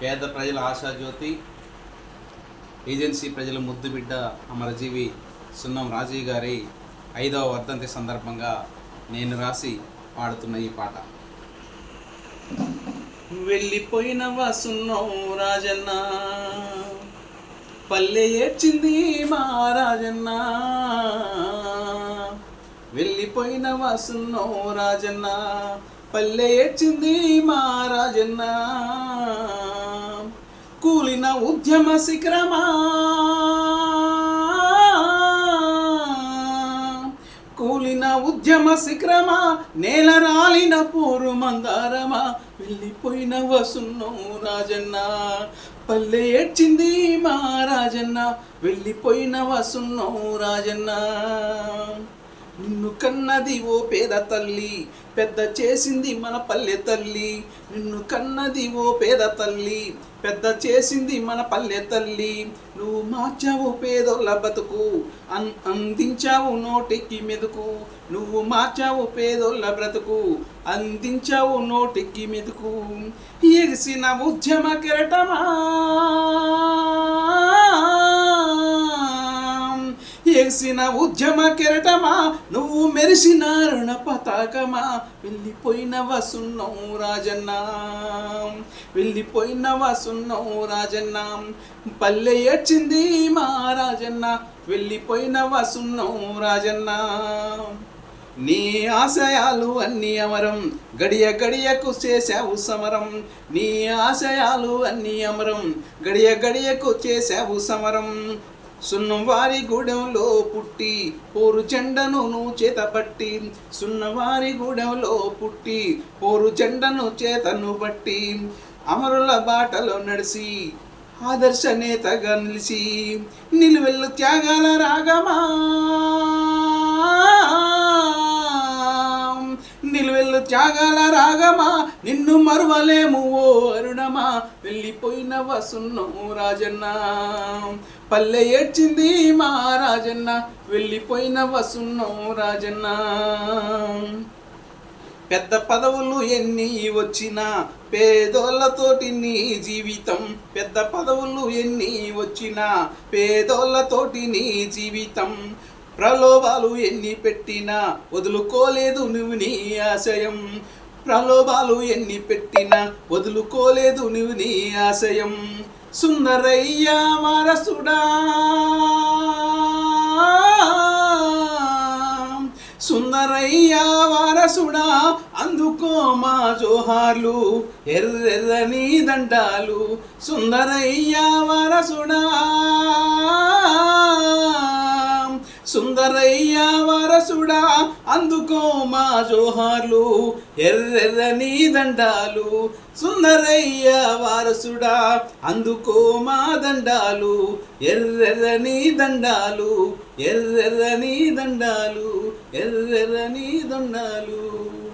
పేద ప్రజల ఆశాజ్యోతి ఏజెన్సీ ప్రజల ముద్దుబిడ్డ అమరజీవి సున్నం రాజీవ్ గారి ఐదవ వర్ధంతి సందర్భంగా నేను రాసి పాడుతున్న ఈ పాట. వెళ్ళిపోయిన వసున్నం రాజన్న పల్లె ఏడ్చింది మా రాజన్న. వెళ్ళిపోయిన వసున్నం రాజన్న పల్లె ఏడ్చింది మహారాజన్న. కూలిన ఉద్యమ శిఖరమా. కూలిన ఉద్యమ శిఖరమా. నేల రాలిన పోరు మందారమా. వెళ్ళిపోయిన వసున్నో రాజన్న. పల్లె ఏడ్చింది మహారాజన్న. వెళ్ళిపోయిన వసున్నో రాజన్న. నిన్ను కన్నది ఓ పేద తల్లి పెద్ద చేసింది మన పల్లె తల్లి. నిన్ను కన్నది ఓ పేద తల్లి పెద్ద చేసింది మన పల్లె తల్లి. నువ్వు మార్చావు పేదోళ్ళ బతుకు అన్ అందించావు నోటికి మెదుకు నువ్వు మార్చావు పేదోళ్ళ బ్రతుకు అందించావు నోటికి మెదుకు ఎగిసిన ఉద్యమ కెరటమా? ఎగిసిన ఉద్యమ కెరటమా? నువ్వు మెరిసిన రుణ పతాకమా? వెళ్ళిపోయిన వసున్నం రాజన్న. వెళ్ళిపోయిన వసున్నం రాజన్న. పల్లె ఏడ్చింది మా రాజన్న. వెళ్ళిపోయిన వసున్నం రాజన్న. నీ ఆశయాలు అన్ని అమరం. గడియ గడియకు చేశావు సమరం. నీ ఆశయాలు అన్ని అమరం. గడియ గడియకు చేశావు సమరం. సున్నవారి గూడెంలో పుట్టి పోరు చెండను నువ్వు చేతపట్టి సున్నవారి గూడెంలో పుట్టి పోరు చెండను చేతను బట్టి అమరుల బాటలో నడిసి ఆదర్శ నేతగా నిలిచి నిలువెల్లు త్యాగాల రాగమా త్యాగాల రాగమా? నిన్ను మరువలేము ఓ అరుణమా. వెళ్ళిపోయిన వసున్నం రాజన్న. పల్లె ఏడ్చింది మా రాజన్న. వెళ్ళిపోయిన వసున్నం రాజన్న. పెద్ద పదవులు ఎన్ని వచ్చినా పేదోళ్ళతోటి నీ జీవితం. పెద్ద పదవులు ఎన్ని వచ్చినా పేదోళ్ళతోటి నీ జీవితం. ప్రలోభాలు ఎన్ని పెట్టినా వదులుకోలేదు నువ్వు నీ ఆశయం. ప్రలోభాలు ఎన్ని పెట్టినా వదులుకోలేదు నువ్వు నీ ఆశయం. సుందరయ్య వారసుడా సుందరయ్య వారసుడా అందుకో మా జోహార్లు ఎర్రెర్రని దండాలు. సుందరయ్య వారసుడా వరయ్యా వారసుడా అందుకో మా జోహార్లు ఎర్రెర్రని దండాలు. సుందరయ్య వారసుడా అందుకో మా దండాలు. ఎర్రెర్రని దండాలు ఎర్రెర్రని దండాలు ఎర్రెర్రని దండాలు.